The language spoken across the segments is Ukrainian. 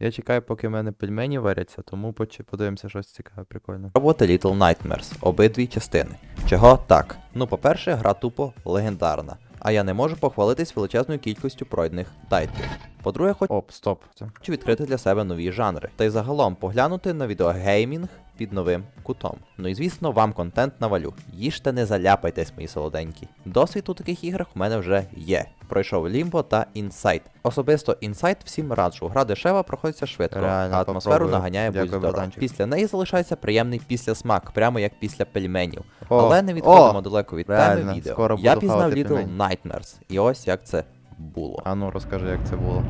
Я чекаю, поки в мене пельмені варяться, тому подивимося щось цікаве, прикольне. Роботи Little Nightmares, обидві частини. Чого так? Ну, по-перше, гра тупо легендарна, а я не можу похвалитись величезною кількістю пройдених тайтлів. По-друге, хоч... Оп, стоп. Хочу відкрити для себе нові жанри, та й загалом поглянути на відеогеймінг під новим кутом. Ну і звісно, вам контент навалю. Їжте, не заляпайтесь, мої солоденькі. Досвід у таких іграх у мене вже є. Пройшов Limbo та Inside. Особисто Inside всім раджу. Гра дешева, проходиться швидко, Реально, а атмосферу попробую. наганяє будь здоров. братанчик. Після неї залишається приємний післясмак, прямо як після пельменів. О, Але не відходимо о! далеко від Реально, теми відео. скоро Я пізнав Little пельмені. Nightmares. І ось як це було. А ну розкажи, як це було.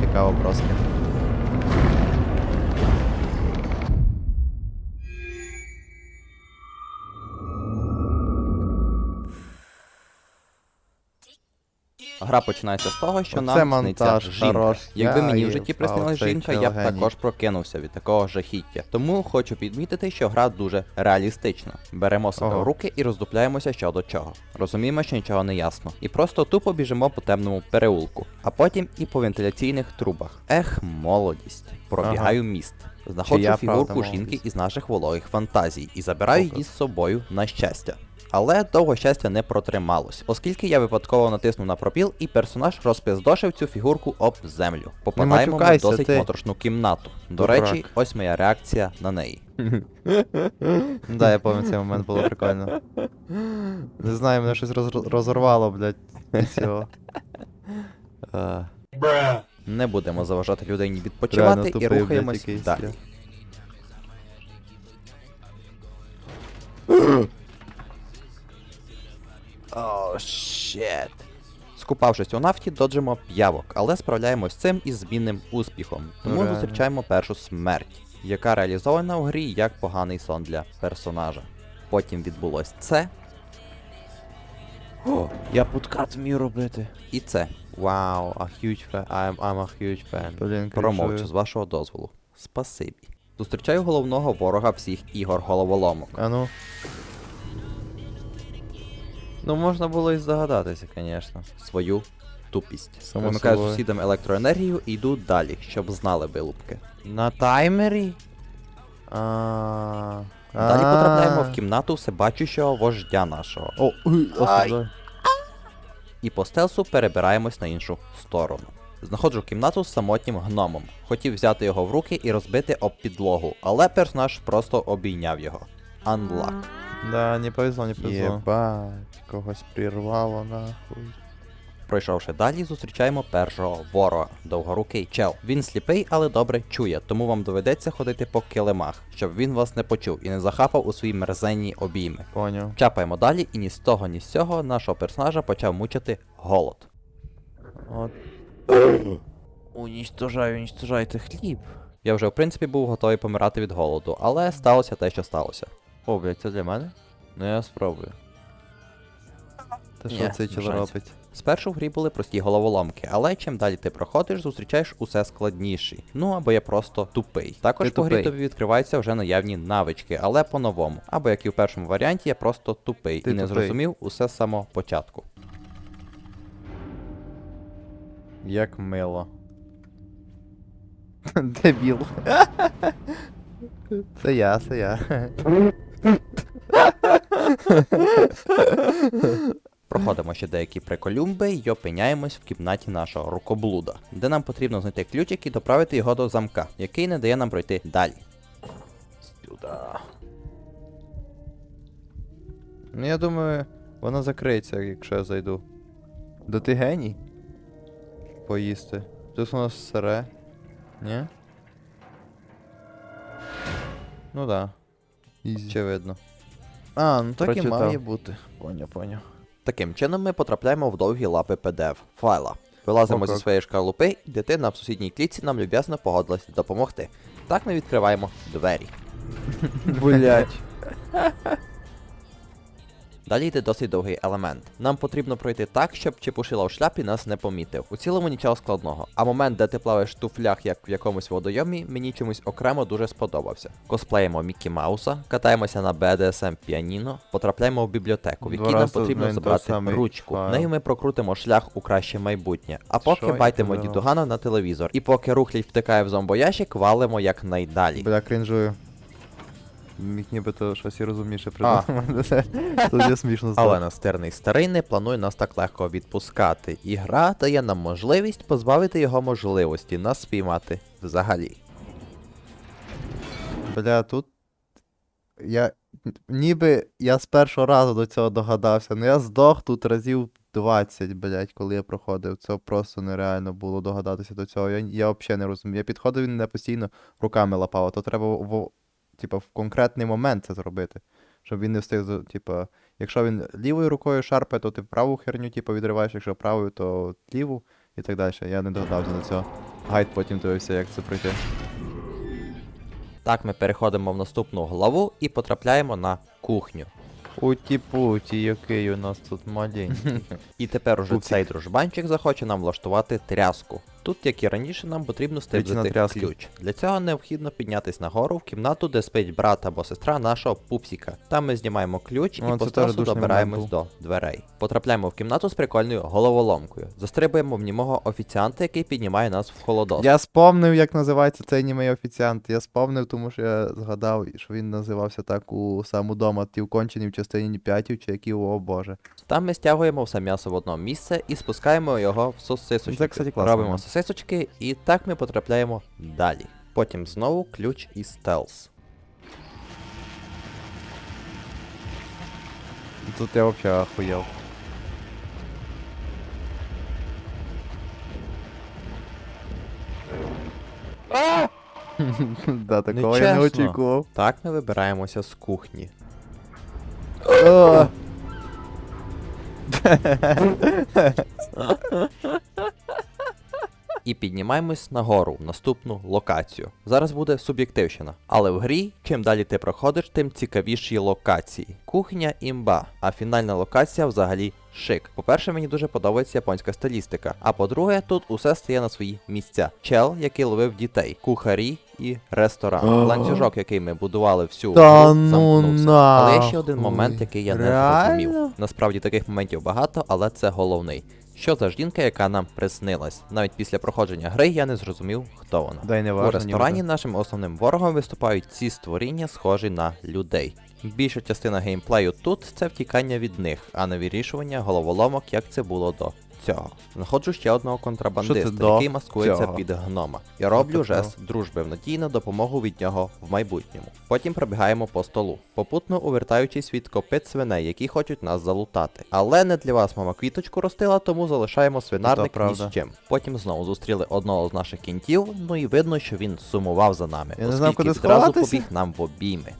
Цікаво просто. Гра починається з того, що Оце нам монтаж сниться жінка. хорош. Якби Я мені в житті приснилась оцей жінка, я б також прокинувся від такого жахіття. Тому хочу підмітити, що гра дуже реалістична. Беремо себе Ого. в руки і роздупляємося що до чого. Розуміємо, що нічого не ясно. І просто тупо біжимо по темному переулку, а потім і по вентиляційних трубах. Ех, молодість. Пробігаю міст. Знаходжу фігурку жінки молодість? із наших вологих фантазій і забираю її з собою на щастя. Але довго щастя не протрималось, оскільки я випадково натиснув на пропіл, і персонаж розпиздошив цю фігурку об землю. Попадаємо в досить ти. моторошну кімнату. До Дурак. речі, ось моя реакція на неї. Да, я пам'ятаю, цей момент було прикольно. Не знаю, мене щось роз- розорвало, блядь. від цього. Е, Не будемо заважати людині Реально відпочивати і тупий, блядь, рухаємось далі. О, щет. Скупавшись у нафті, доджимо п'явок, але справляємось з цим із змінним успіхом. Тому реально. зустрічаємо першу смерть, яка реалізована у грі як поганий сон для персонажа. Потім відбулось це О, я подкат вмію робити. і це. Вау, a huge fan. I'm, I'm a huge fan. Блін, Промовчу з вашого дозволу. Спасибі. Зустрічаю головного ворога всіх ігор головоломок. А ну. Можна було і здогадатися, звісно. Свою тупість. Само Вимикаю собою. сусідам електроенергію і йду далі, щоб знали вилупки. На таймері? А. Далі потрапляємо в кімнату всебачущого вождя нашого. О, уй. І по стелсу перебираємось на іншу сторону. Знаходжу кімнату з самотнім гномом. Хотів взяти його в руки і розбити об підлогу, але персонаж просто обійняв його. Unlock. Да, не повезло, не повезло. Єбать, когось прірвало нахуй. Пройшовши далі, зустрічаємо першого ворога. Довгорукий чел. Він сліпий, але добре чує, тому вам доведеться ходити по килимах, щоб він вас не почув і не захапав у свої мерзенні обійми. Поняв. Чапаємо далі, і ні з того, ні з цього нашого персонажа почав мучити голод. От. Унічтожай, унічтожайте хліб. Я вже в принципі був готовий помирати від голоду, але сталося те, що сталося. О, блядь, це для мене? Ну я спробую. Та Ні, що цей чел шансів. робить? Спершу в грі були прості головоломки, але чим далі ти проходиш, зустрічаєш усе складніші. Ну або я просто тупий. Також Ти по грі тупий. тобі відкриваються вже наявні навички, але по-новому. Або як і в першому варіанті, я просто тупий Ти і не тупий. зрозумів усе з самого початку. Як мило. Дебіл. Це я, це я. Проходимо ще деякі приколюмби і опиняємось в кімнаті нашого рукоблуда, де нам потрібно знайти ключик і доправити його до замка, який не дає нам пройти далі. Сюда. Ну я думаю, вона закриється, якщо я зайду. Да ти геній? Поїсти. Тут воно сире. Ні? Ну да. Очевидно. А, ну так і має бути. Поняв, поняв. Таким чином ми потрапляємо в довгі лапи PDF файла. Вилазимо зі своєї шкарлупи, і дитина в сусідній клітці нам люб'язно погодилась допомогти. Так ми відкриваємо двері. Блять. Далі йде досить довгий елемент. Нам потрібно пройти так, щоб чепушила в шляпі нас не помітив. У цілому нічого складного. А момент, де ти плаваєш в туфлях, як в якомусь водойомі, мені чомусь окремо дуже сподобався. Косплеїмо Мікі Мауса, катаємося на BDSM піаніно, потрапляємо в бібліотеку, в якій нам потрібно забрати ручку. файл. Нею ми прокрутимо шлях у краще майбутнє. А поки я байтимо дідугана на телевізор. І поки рухлядь втикає в зомбоящик, валимо якнайдалі. Бля, крінжую. Міг нібито щось і розумніше придумав. Тут є смішно Але здати. настирний старий не планує нас так легко відпускати. І гра дає нам можливість позбавити його можливості нас спіймати взагалі. Бля, тут. Я. Ніби я з першого разу до цього догадався, але я здох тут разів 20, блять, коли я проходив. Це просто нереально було догадатися до цього. Я, я взагалі не розумію. Я підходив, він мене постійно руками лапав, а то треба в, типа, в конкретний момент це зробити. Щоб він не встиг, типа, якщо він лівою рукою шарпає, то ти праву херню, типу, відриваєш, якщо правою, то ліву і так далі. Я не догадався до цього. Гайд потім дивився, як це пройти. Так ми переходимо в наступну главу і потрапляємо на кухню. Уті-путі, який у нас тут маленький. І тепер уже Пупсик. цей дружбанчик захоче нам влаштувати тряску. Тут, як і раніше, нам потрібно стиблити ключ. Для цього необхідно піднятись нагору в кімнату, де спить брат або сестра нашого пупсіка. Там ми знімаємо ключ і О, по теж стросу душний добираємось до дверей. Потрапляємо в кімнату з прикольною головоломкою. Застрибуємо в німого офіціанта, який піднімає нас в холодос. Я спомнив, як називається цей німий офіціант. Я спомнив, тому що я згадав, що він називався так у саму дома, ті вкончені в частині 5 чи які, о боже. Там ми стягуємо все м'ясо в одно місце і спускаємо його в сосисочки. Це, кстати, класно, Робимо. Сосисочки, і так ми потрапляємо далі. Потім знову ключ і стелс. Тут я взагалі охуєв. Да, такого я не Нечесно. очікував. Так ми вибираємося з кухні. А. І піднімаємось нагору в наступну локацію. Зараз буде суб'єктивщина. Але в грі, чим далі ти проходиш, тим цікавіші локації. Кухня імба, а фінальна локація взагалі шик. По-перше, мені дуже подобається японська стилістика. А по-друге, тут усе стає на свої місця. Чел, який ловив дітей, кухарі і ресторан. Ланцюжок, який ми будували всю Та гру, ну замкнувся. Але є ще один момент, який я не зрозумів. Насправді таких моментів багато, але це головний. Що за жінка, яка нам приснилась? Навіть після проходження гри я не зрозумів, хто вона. Да не не У ресторані ніби. нашим основним ворогом виступають ці створіння, схожі на людей. Більша частина геймплею тут це втікання від них, а не вирішування головоломок, як це було до цього. Знаходжу ще одного контрабандиста, який маскується цього? під гнома. Я роблю таке? жест дружби в надії на допомогу від нього в майбутньому. Потім пробігаємо по столу, попутно увертаючись від копит свиней, які хочуть нас залутати. Але не для вас мама квіточку ростила, тому залишаємо свинарник ні з чим. Потім знову зустріли одного з наших кінтів, ну і видно, що він сумував за нами, Я не оскільки куди відразу побіг нам в обійми.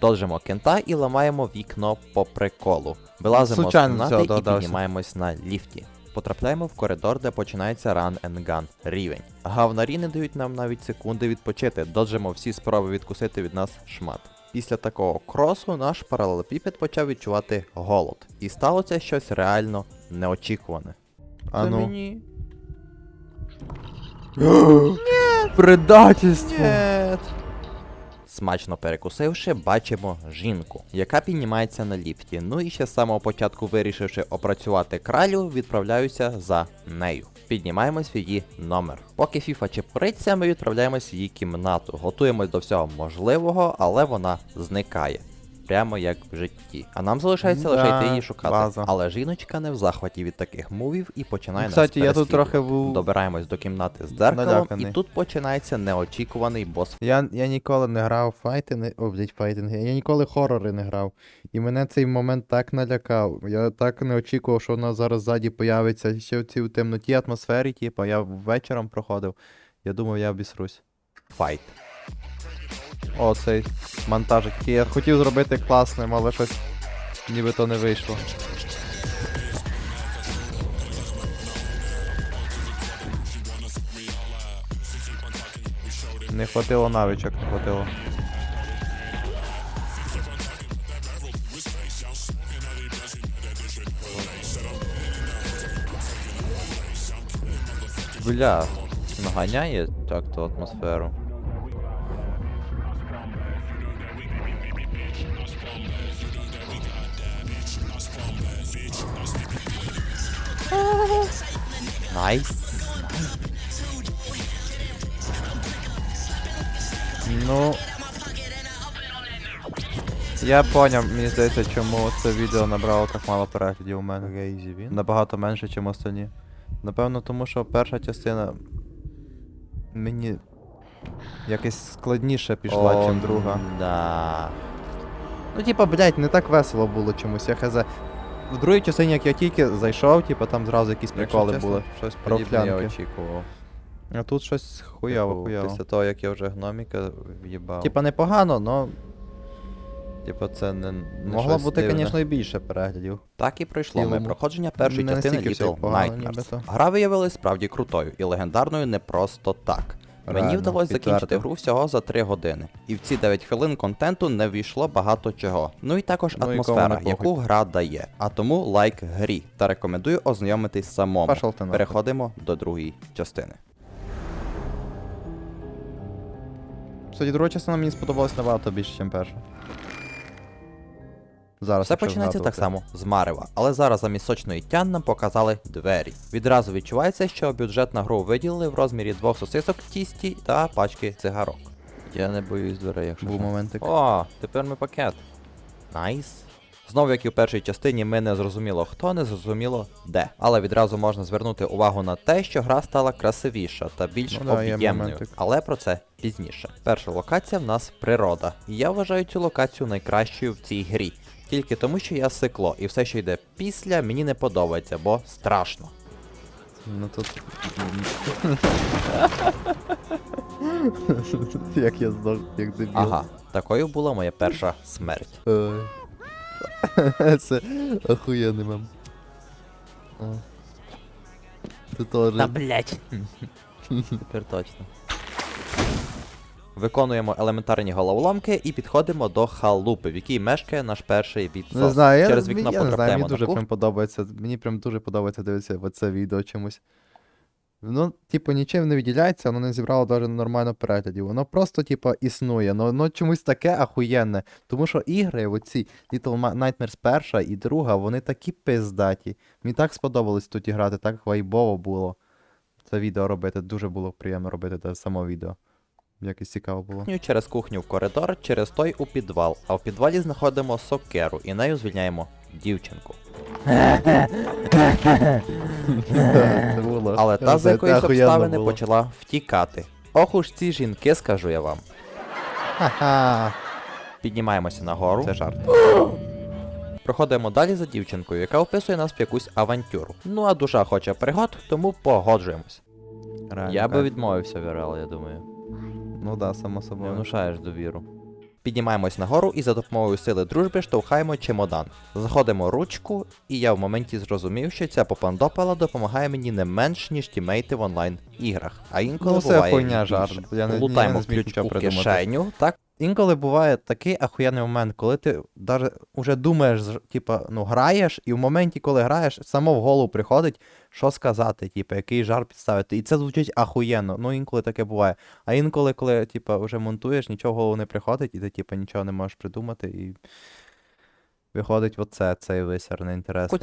Доджимо кента і ламаємо вікно по приколу. Вилазимо з кімнати і догадався. піднімаємось на ліфті. Потрапляємо в коридор, де починається run and gun рівень. Гавнарі не дають нам навіть секунди відпочити, доджимо всі спроби відкусити від нас шмат. Після такого кросу наш паралелепіпед почав відчувати голод. І сталося щось реально неочікуване. А Це ну. мені... Предательство! Смачно перекусивши, бачимо жінку, яка піднімається на ліфті. Ну і ще з самого початку, вирішивши опрацювати кралю, відправляюся за нею. Піднімаємось в її номер. Поки Фіфа чепуриться, ми відправляємось в її кімнату. Готуємось до всього можливого, але вона зникає. Прямо як в житті. А нам залишається лише йти її шукати. база. Але жіночка не в захваті від таких мувів і починає Кстати, нас я тут трохи був. Добираємось до кімнати з дзеркалом, Наляканий. і тут починається неочікуваний бос. Я, я ніколи не грав в файтинги. О, файтинги. Я ніколи хорори не грав. І мене цей момент так налякав. Я так не очікував, що вона зараз ззаді появиться. Ще в цій темноті атмосфері, типу, я вечором проходив. Я думав, я обісрусь. Файт. О, цей монтажик. який Я хотів зробити класним, але щось ніби то не вийшло. Не хватило навичок, не хватило. Бля, наганяє так-то атмосферу. Найс. Ну. Я поняв, мені здається, чому це відео набрало так мало переглядів у мене. Він. Набагато менше, ніж остальні. Напевно, тому що перша частина мені якось складніше пішла, ніж друга. Да. Ну, типа, блядь, не так весело було чомусь, я хз. В другій частині, як я тільки зайшов, типа там зразу якісь приколи були. Щось Про подібне я флянки. очікував. А тут щось хуяво, Типу, хуяво. Після того, як я вже гноміка в'їбав. Типа непогано, но Типу, це не, не могло щось бути, дивне. звісно, і більше переглядів. Так і пройшло ми цілому. проходження першої Не частини настільки все Little погано, Nightmares. нібито. Гра виявилась справді крутою і легендарною не просто так. Мені вдалося закінчити гру всього за 3 години. І в ці 9 хвилин контенту не ввійшло багато чого. Ну і також Ну, атмосфера, яку гра дає. А тому лайк грі. Та рекомендую ознайомитись самому. Переходимо до другої частини. Кстати, друга частина мені сподобалась набагато більше, ніж перша. Зараз. Все починається так само з Марева, але зараз замість сочної тян нам показали двері. Відразу відчувається, що бюджет на гру виділили в розмірі двох сосисок тісті та пачки цигарок. Я не боюсь дверей, якщо. Був моментик. О, тепер ми пакет. Найс. Знову, як і в першій частині, ми не зрозуміло хто, не зрозуміло де. Але відразу можна звернути увагу на те, що гра стала красивіша та більш Ну об'ємною. Але про це пізніше. Перша локація в нас природа. І я вважаю цю локацію найкращою в цій грі. Тільки тому, що я сикло, і все, що йде після, мені не подобається, бо страшно. Ну тут. як я здох, як дебіл. Ага, такою була моя перша смерть. Це охуєнний мем. Ти теж. блять. Тепер точно. Виконуємо елементарні головоломки і підходимо до халупи, в якій мешкає наш перший відсос. Не знаю, я, Через вікно я не знаю, мені дуже прям подобається. Мені прям дуже подобається дивитися в це відео чомусь. Воно, типу, нічим не виділяється, воно не зібрало навіть нормально переглядів. Воно просто, типу, існує. Ну, воно чомусь таке ахуєнне. Тому що ігри, оці Little Ma- Nightmares перша і друга, вони такі пиздаті. Мені так сподобалось тут грати, так вайбово було. Це відео робити. Дуже було приємно робити те само відео. Якось цікаво було. кухню, через кухню в коридор, через той у підвал. А в підвалі знаходимо сокеру і нею звільняємо дівчинку. Але та за якоїсь обставини почала втікати. Ох уж ці жінки, скажу я вам. Піднімаємося нагору. Це жарт. Проходимо далі за дівчинкою, яка описує нас в якусь авантюру. Ну а душа хоче пригод, тому погоджуємось. Реально, Я би відмовився Вірел, я думаю. Ну да, само Не внушаєш довіру. Піднімаємось нагору і за допомогою сили дружби штовхаємо чемодан. Заходимо ручку, і я в моменті зрозумів, що ця попандопала допомагає мені не менш, ніж тімейти в онлайн іграх. А інколи Ну, буває хуйня, і жарт. більше. Я не- я Лутаємо не ключ у придумати. кишеню, так? Інколи буває такий ахуєнний момент, коли ти даже уже думаєш, типа, ну, граєш, і в моменті, коли граєш, само в голову приходить, що сказати, типа, який жар підставити. І це звучить ахуєнно. Ну, інколи таке буває. А інколи, коли, типа, вже монтуєш, нічого в голову не приходить, і ти, типа, нічого не можеш придумати, і виходить оце, цей висер неінтересний.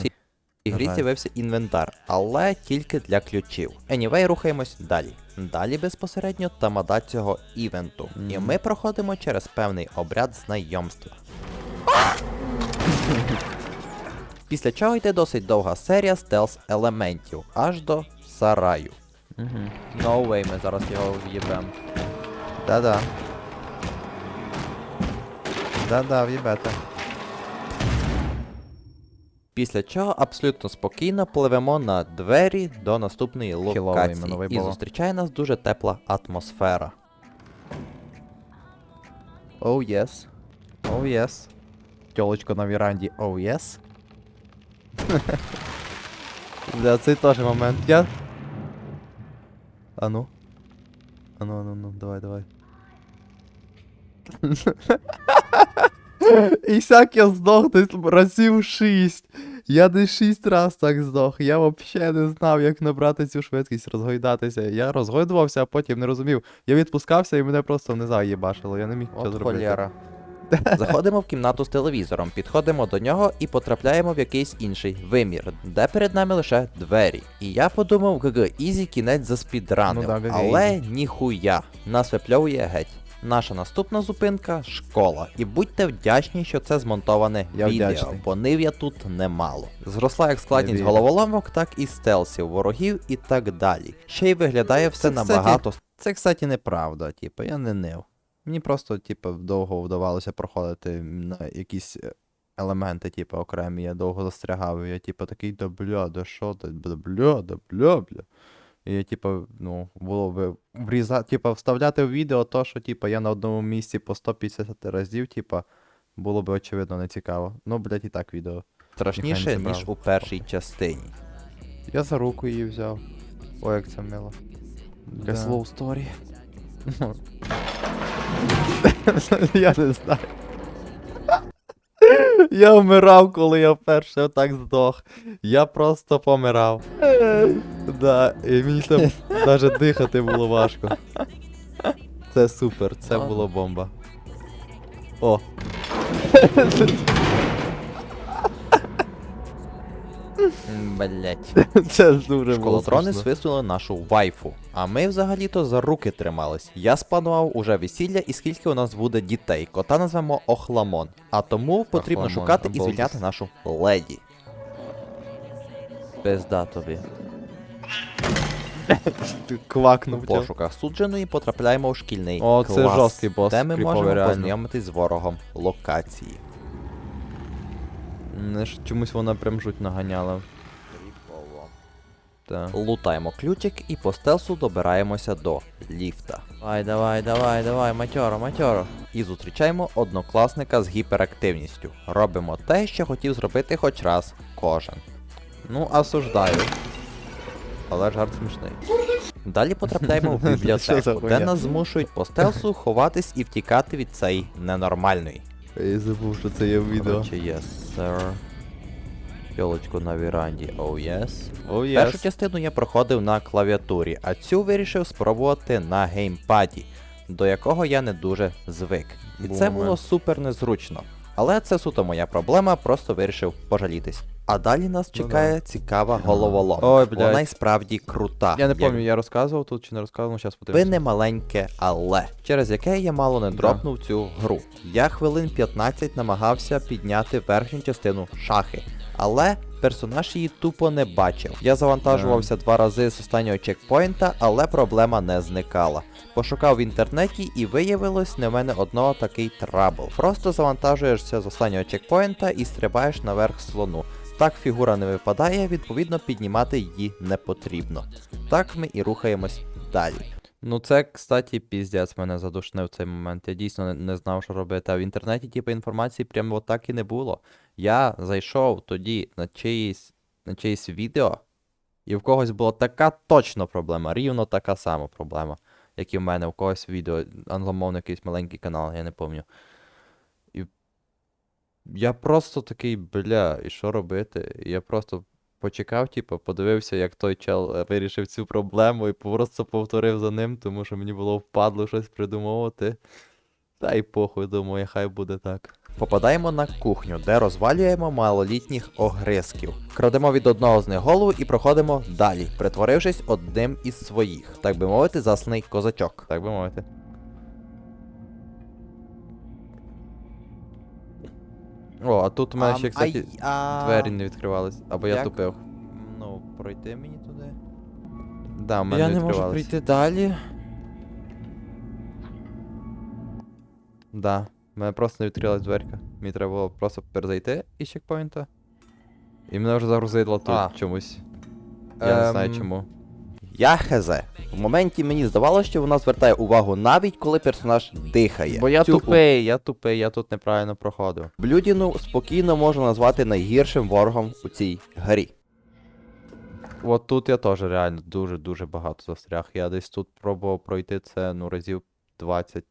Ігрі Ага. з'явився інвентар, але тільки для ключів. Anyway, рухаємось далі. Далі безпосередньо тамада цього івенту. І ми проходимо через певний обряд знайомства. Після чого йде досить довга серія стелс елементів, аж до сараю. Угу. No way, ми зараз його в'їбем. Да-да. Да-да, в'їбете. Після чого абсолютно спокійно пливемо на двері до наступної локації. І зустрічає нас дуже тепла атмосфера. Оу, oh, yes. Оу, oh, yes. Тьолочко на віранді, оу, oh, yes. Бля, цей теж момент. Я. Ану. Ану, ану, ну, давай, давай. І сяк я здох десь разів шість. Я десь шість раз так здох. Я взагалі не знав, як набрати цю швидкість, розгойдатися. Я розгойдувався, а потім не розумів. Я відпускався і мене просто внизу їбашило. Я не міг От зробити. холєра. Заходимо в кімнату з телевізором, підходимо до нього і потрапляємо в якийсь інший вимір, де перед нами лише двері. І я подумав, ГГ, ізі кінець заспідранив, Ну да, ГГ, але ніхуя, нас випльовує геть. Наша наступна зупинка школа. І будьте вдячні, що це змонтоване Я відео, вдячний. бо нив я тут немало. Зросла як складність головоломок, так і стелсів, ворогів і так далі. Ще й виглядає все Це, кстати, набагато Це, кстати, неправда, типу, я не нив. Мені просто, типу, довго вдавалося проходити на якісь е, елементи, типу, окремі. Я довго застрягав. І я, типу, такий, да бля, да що да бля, да бля, бля. І я, типу, ну, було би врізати, типу, вставляти в відео то, що, типу, я на одному місці по 150 разів, типу, було би очевидно не цікаво. Ну, блядь, і так відео. страшніше, ніж у першій частині. Я за руку її взяв. Ой, як це мило. Якась Да. slow story. Я не знаю. Я вмирав, коли я вперше отак здох. Я просто помирав. Да, і мені там навіть дихати було важко. Це супер, це була було бомба. О. Блять. Це дуже було Школотрони смішно. свиснули нашу вайфу, а ми взагалі-то за руки тримались. Я спланував уже весілля і скільки у нас буде дітей. Кота назвемо Охламон. А тому потрібно Охламон, шукати і обалдеть. звільняти нашу леді. Пизда тобі. Ти У Квакнув. тя. пошуках судженої потрапляємо у шкільний О, це жорсткий бос, де ми кріповий, можемо реально. познайомитись з ворогом локації. Ж чомусь вона прям жуть наганяла. Так. Лутаємо ключик і по стелсу добираємося до ліфта. Давай, давай, давай, давай, матьоро, матьоро. І зустрічаємо однокласника з гіперактивністю. Робимо те, що хотів зробити хоч раз кожен. Ну, осуждаю. Але жарт смішний. Далі потрапляємо в бібліотеку, де нас змушують по стелсу ховатись і втікати від цієї ненормальної. Я забув, що це є в відео. Короче, yes, sir. Йолочку на віранді, oh yes. О, Першу частину я проходив на клавіатурі, а цю вирішив спробувати на геймпаді, до якого я не дуже звик. І це було супер незручно. Але це суто моя проблема, просто вирішив пожалітись. А далі нас Ну чекає цікава головоломка. Ой, блядь. Вона й справді крута. Я не пам'ятаю, я розказував тут чи не розказував, ну зараз ви подивимося. не маленьке, але через яке я мало не Да. дропнув цю гру. Я хвилин 15 намагався підняти верхню частину шахи, але персонаж її тупо не бачив. Я завантажувався два рази з останнього чекпоінта, але проблема не зникала. Пошукав в інтернеті і виявилось не в мене одного такий трабл. Просто завантажуєшся з останнього чекпоінта і стрибаєш наверх слону. Так фігура не випадає, відповідно піднімати її не потрібно. Так ми і рухаємось далі. Ну це, кстати, піздець мене задушнив цей момент. Я дійсно не, знав, що робити. А в інтернеті, типу, інформації прямо отак і не було. Я зайшов тоді на чиїсь, на чиїсь відео, і в когось була така точно проблема, рівно така сама проблема, як і в мене, у когось відео, англомовний якийсь маленький канал, я не пам'ятаю. І я просто такий, бля, і що робити? І я просто почекав, типу, подивився, як той чел вирішив цю проблему і просто повторив за ним, тому що мені було впадло щось придумовувати. Та й похуй, думаю, хай буде так. Попадаємо на кухню, де розвалюємо малолітніх огризків. Крадемо від одного з них голову і проходимо далі, притворившись одним із своїх, так би мовити, засланий козачок. Так би мовити. О, а тут у мене ще, кстати, двері не відкривались. Або я тупив. Ну, пройти мені туди. Да, у мене Я не можу прийти далі. Да. Мене просто не відкрилась дверка. Мені треба було просто перезайти із чекпоінта. І мене вже загрузило тут А. чомусь. Я не знаю Ем, чому. Я хезе. В моменті мені здавалося, що вона звертає увагу навіть коли персонаж дихає. Бо я Цю тупий, я тупий, я тут неправильно проходив. Блюдіну спокійно можна назвати найгіршим ворогом у цій грі. От тут я теж реально дуже-дуже багато застряг. Я десь тут пробував пройти це ну разів 20-15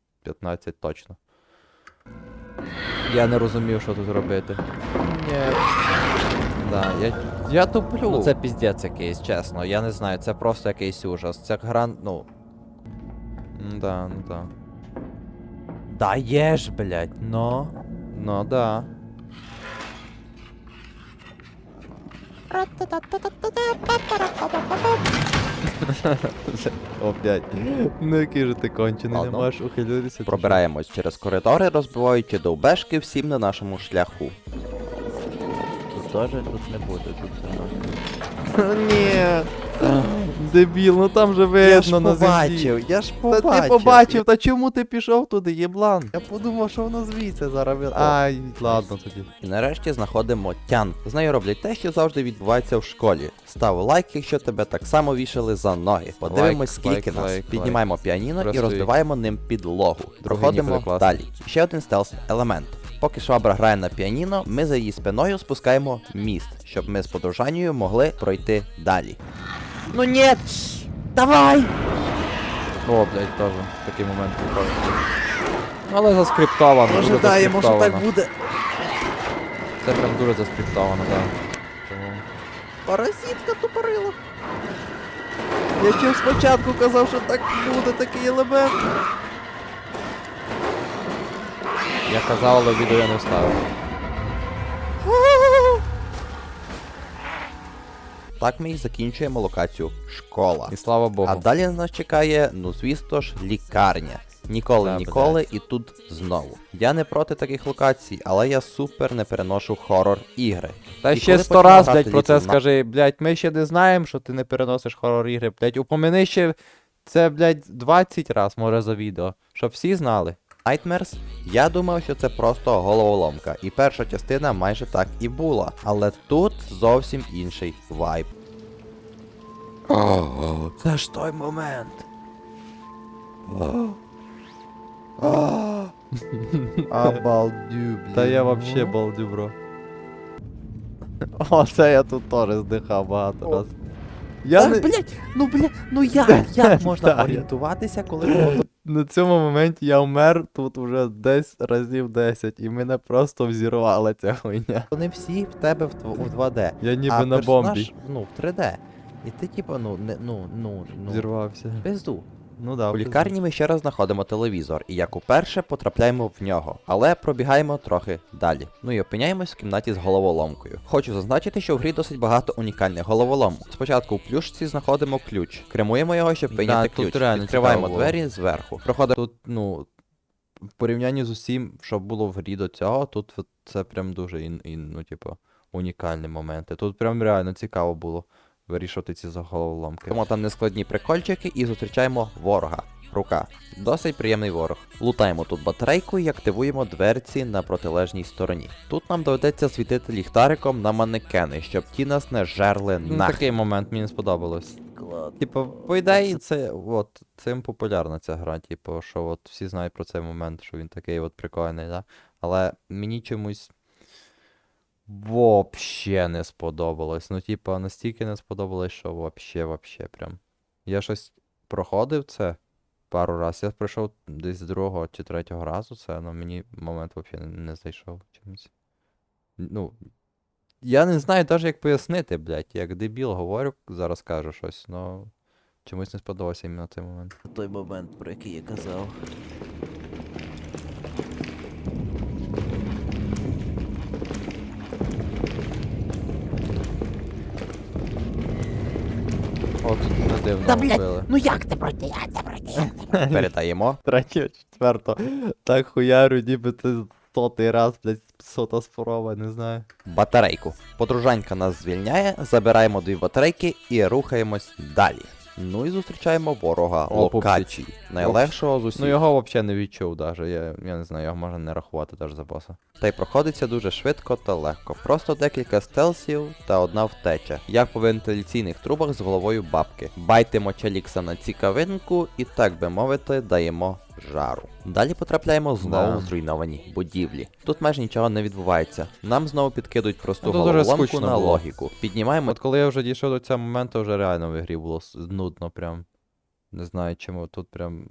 точно. Я не розумів, що тут робити. Ні. Да, я, я туплю. Ну, це піздець якийсь, чесно. Я не знаю, це просто якийсь ужас. Це гра, ну. Ну да, ну да. Даєш, блядь, но. Ну да. О, блядь. Ну який же ти кончений, не Ладно. можеш ухилитися. чи Пробираємось через коридори, розбиваючи довбешки всім на нашому шляху. Тут теж тут не буде, тут все. Ні. Дебіл, ну там же видно Я ж на землі. побачив, я ж Та побачив. ти побачив, та чому ти пішов туди, єблан? Я подумав, що воно звідси зараз. Ай, ладно тоді. І нарешті знаходимо тян. З нею роблять те, що завжди відбувається в школі. Став лайк, якщо тебе так само вішали за ноги. Подивимось, Лайк, скільки лайк, нас. лайк, Піднімаємо піаніно і розбиваємо ним підлогу. Проходимо буде класно. далі. Ще один стелс елемент. Поки швабра грає на піаніно, ми за її спиною спускаємо міст, щоб ми з подружанню могли пройти далі. Ну ні! Давай! О, блядь, теж такий момент був. Але заскриптовано, дуже Ожидаємо, що так буде. Це прям дуже заскриптовано, так. Тому... Паразитка тупорила. Я ще спочатку казав, що так буде такий елемент. Я казав, але відео я не вставив. Так ми і закінчуємо локацію школа. І слава Богу. А далі нас чекає, ну звісно ж, лікарня. Ніколи, Та, ніколи і тут знову. Я не проти таких локацій, але я супер не переношу хорор ігри. Та І ще сто раз, блядь, про це на- скажи, блядь, ми ще не знаємо, що ти не переносиш хорор ігри, блядь, упомяни ще це, блядь, 20 раз, може, за відео, щоб всі знали. Nightmares, я думав, що це просто головоломка, і перша частина майже так і була. Але тут зовсім інший вайб. Це ж той момент. Обалдю, блін. Та я ну. вообще балдю, бро. О, це я тут теж здихав багато раз. Я не... блядь, ну блядь, ну як? Як можна орієнтуватися, коли На цьому моменті я вмер тут вже десь разів 10, і мене просто взірвала ця хуйня. Вони всі в тебе в, в у 2D. Я ніби а на бомбі Ну, в 3D. І ти типа, ну, не, ну, ну, ну. зірвався. Пизду. Ну да. У лікарні ми ще раз знаходимо телевізор, і як уперше потрапляємо в нього, але пробігаємо трохи далі. Ну і опиняємось в кімнаті з головоломкою. Хочу зазначити, що в грі досить багато унікальних головоломок. Спочатку у плюшці знаходимо ключ, кремуємо його, щоб Да, прийняти тут ключ. Відкриваємо двері зверху. Проходимо Тут, ну, в порівнянні з усім, що було в грі до цього, тут це прям дуже ін, ін, ну, типу, унікальні моменти. Тут прям реально цікаво було вирішувати ці головоломки. Тому там нескладні прикольчики і зустрічаємо ворога. Рука. Досить приємний ворог. Лутаємо тут батарейку і активуємо дверці на протилежній стороні. Тут нам доведеться світити ліхтариком на манекени, щоб ті нас не жерли Ну, такий момент мені сподобалось. Типу, по ідеї, це от цим популярна ця гра, типу, що от всі знають про цей момент, що він такий от прикольний, да? Але мені чомусь вообще не сподобалось. Ну, типу, настільки не сподобалось, що вообще, вообще прям. Я щось проходив це пару раз. Я пройшов десь з другого чи третього разу це, але мені момент взагалі не, зайшов чимось. Ну, я не знаю навіть як пояснити, блядь. Як дебіл говорю, зараз кажу щось, но чомусь не сподобався іменно цей момент. Той момент, про який я казав. Дивно Та, блядь, вбили. Ну як ти проти, Як ти пройти? Передаємо. Третє, четверто. Так хуярю, ніби це сотий раз, блядь, сота спроба, не знаю. Батарейку. Подружанька нас звільняє, забираємо дві батарейки і рухаємось далі. Ну і зустрічаємо ворога О. Найлегшого з усіх. Ну його взагалі не відчув даже. Я, я не знаю, його можна не рахувати даже за боса. Та й проходиться дуже швидко та легко. Просто декілька стелсів та одна втеча. Як по вентиляційних трубах з головою бабки. Байтимо чалікса на цікавинку і, так би мовити, даємо жару. Далі потрапляємо знову Да. в зруйновані будівлі. Тут майже нічого не відбувається. Нам знову підкидують просту Ну, тут дуже головоломку скучно на було. логіку. Піднімаємо От коли я вже дійшов до цього моменту, вже реально в ігрі було с- нудно прям. Не знаю чому. Тут прям.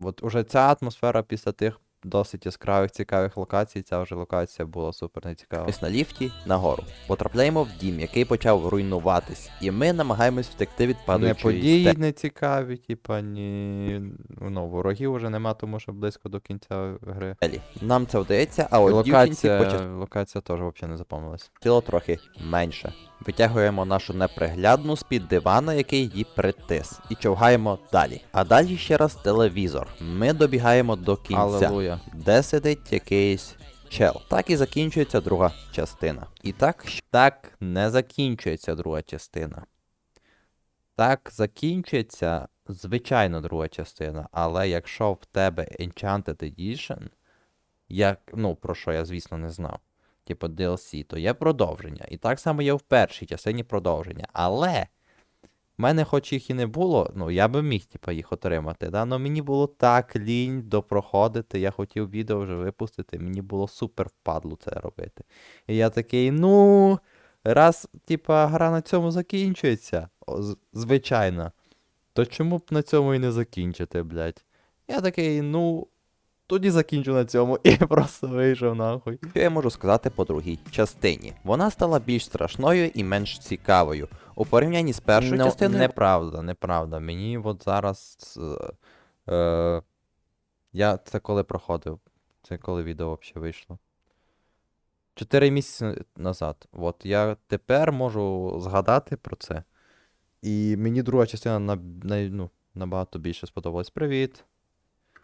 От уже ця атмосфера після тих досить яскравих цікавих локацій. Ця вже локація була супер нецікава. Ось на ліфті нагору. Потрапляємо в дім, який почав руйнуватись, і ми намагаємось втекти від Не події стелі. не цікаві, типа, ні. Ну, ворогів вже нема, тому що близько до кінця гри. Нам це вдається, а от дівчинці локація, локація теж взагалі не запомнилась. пощастило трохи менше. Витягуємо нашу неприглядну з-під дивана, який її притис, і човгаємо далі. А далі ще раз телевізор. Ми добігаємо до кінця. Алелуя. де сидить якийсь чел. Так і закінчується друга частина. І так, Так не закінчується друга частина. Так закінчується, звичайно, друга частина, але якщо в тебе Enchanted Edition, як, ну, про що я, звісно, не знав, типу DLC, то є продовження. І так само є в першій частині продовження. Але в мене, хоч їх і не було, ну я би міг, типу, їх отримати. Да? Но мені було так лінь допроходити, я хотів відео вже випустити, мені було супер впадло це робити. І я такий, ну, раз, типа, гра на цьому закінчується, звичайно, то чому б на цьому і не закінчити, блядь? Я такий, ну, тоді закінчу на цьому і просто вийшов нахуй. що я можу сказати по другій частині. Вона стала більш страшною і менш цікавою. У порівнянні з першою Ну, частиною Неправда, неправда. Мені от зараз. Е, е, я це коли проходив. Це коли відео взагалі вийшло. Чотири місяці назад. От я тепер можу згадати про це. І мені друга частина на, на, ну, набагато більше сподобалась. Привіт.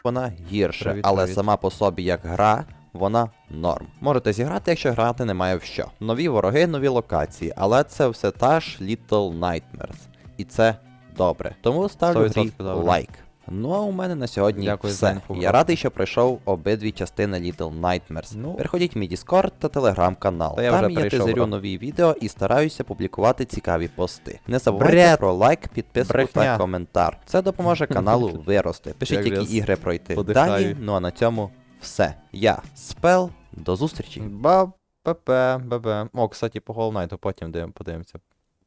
Вона гірше, Привіт, але привіт. сама по собі як гра. Вона норм. Можете зіграти, якщо грати немає в що. Нові вороги, нові локації, але це все та ж Little Nightmares. І це добре. Тому ставлю 100% грі лайк. Ну а у мене на сьогодні Дякую за все. інфу, Я радий, що пройшов обидві частини Little Nightmares. Ну. Переходіть в мій Discord та телеграм-канал. Та я Там вже я тизерю бро. нові відео і стараюся публікувати цікаві пости. Не забувайте Бред. про лайк, підписку та коментар. Це допоможе каналу вирости. Пишіть, Як які ігри пройти подихаю. далі. Ну а на цьому все. Я Спел. До зустрічі. Ба, ПП, ББ. О, кстати, по Hollow Knight потім дивим- подивимося.